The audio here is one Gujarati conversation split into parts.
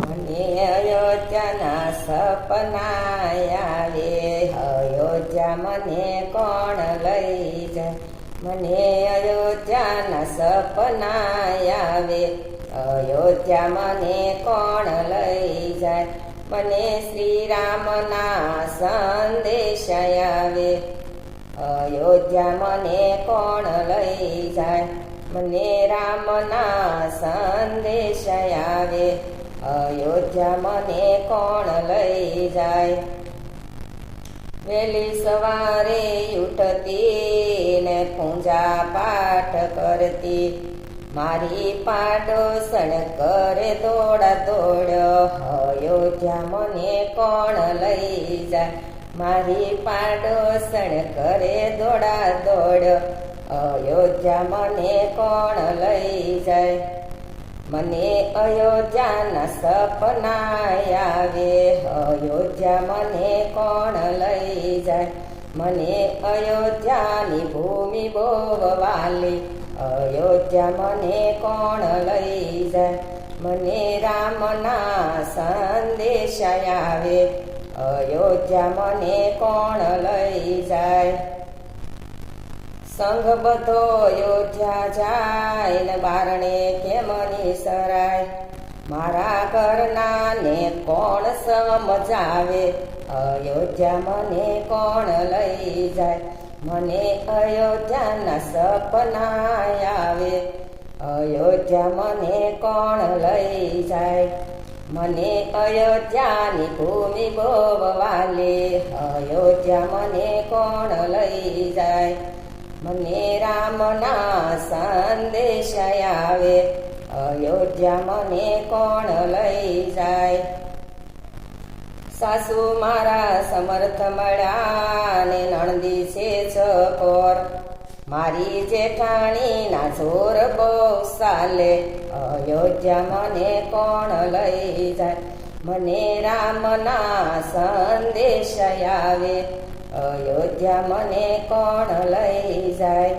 મને અયોધ્યાના સપના આવે, અયોધ્યા મને કોણ લઈ જાય? મને અયોધ્યાના સપના આવે, અયોધ્યા મને કોણ લઈ જાય? મને શ્રી રામના સંદેશ આવે, અયોધ્યા મને કોણ લઈ જાય? મને રામના સંદેશ આવે, અયોધ્યા મને કોણ લઈ જાય? વહેલી સવારે ઉઠતી ને પૂજા પાઠ કરતી, મારી પાડોસણ કરે દોડા દોડ, અયોધ્યા મને કોણ લઈ જાય? મારી પાડોસણ કરે દોડા દોડ અયોધ્યા મને કોણ લઈ જાય? મને અયોધ્યાના સપના આવે. અયોધ્યા મને કોણ લઈ જાય? મને અયોધ્યાની ભૂમિ બહુ વાલી. અયોધ્યા મને કોણ લઈ જાય? મને રામના સંદેશ આવે. અયોધ્યા મને કોણ લઈ જાય? સંઘ બધો અયોધ્યા જાય ને બારણે કેમની સરાય? મારા ઘરના ને કોણ સમજાવે? અયોધ્યા મને કોણ લઈ જાય? મને અયોધ્યાના સપના આવે. અયોધ્યા મને કોણ લઈ જાય? મને અયોધ્યાની ભૂમિ બહુ અયોધ્યા મને કોણ લઈ જાય? મને રામના સંદેશ આવે, અયોધ્યા મને કોણ લઈ જાય? સાસુ મારા સમર્થ મળ્યા ને નણદી છે ચકોર મારી જેઠાણી ના જોર બહુ સાલે, અયોધ્યા મને કોણ લઈ જાય? મને રામના સંદેશ આવે અયોધ્યા મને કોણ લઈ જાય?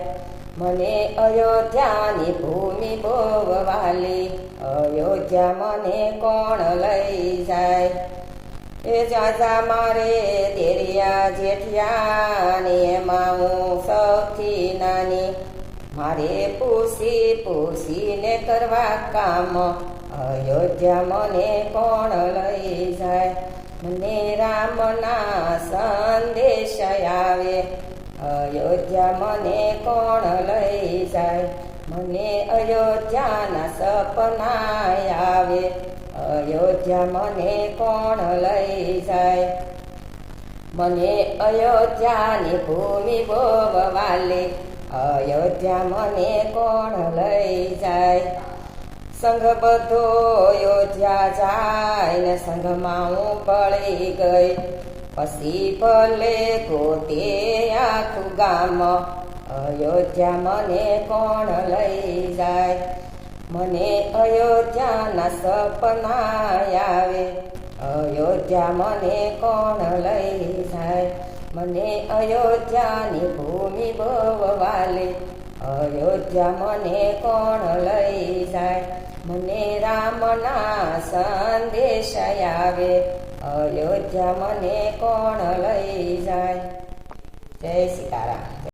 મને અયોધ્યાની ભૂમિ ભોગવાલી અયોધ્યા મને કોણ લઈ જાય? એ જાજા મારે દેરિયા જેઠિયા ને એમાં હું સૌથી નાની. મારે પૂછી પૂછીને કરવા કામ. અયોધ્યા મને કોણ લઈ જાય? મને રામના સંદેશ આવે. અયોધ્યા મને કોણ લઈ જાય? મને અયોધ્યાના સપના આવે. અયોધ્યા મને કોણ લઈ જાય? મને અયોધ્યાની ભૂમિ બહુ વાલી અયોધ્યા મને કોણ લઈ જાય? સંઘ બધો યોજ્યા જાય ને સંઘમાં હું પડી ગઈ. પછી ભલે ગોતે આખું ગામ, અયોધ્યા મને કોણ લઈ જાય? મને અયોધ્યાના સપના આવે. અયોધ્યા મને કોણ લઈ જાય? મને અયોધ્યાની ભૂમિ બહુ વાલે. અયોધ્યા મને કોણ લઈ જાય? મને રામના સંદેશ આવે અયોધ્યા મને કોણ લઈ જાય? જય સીતારામ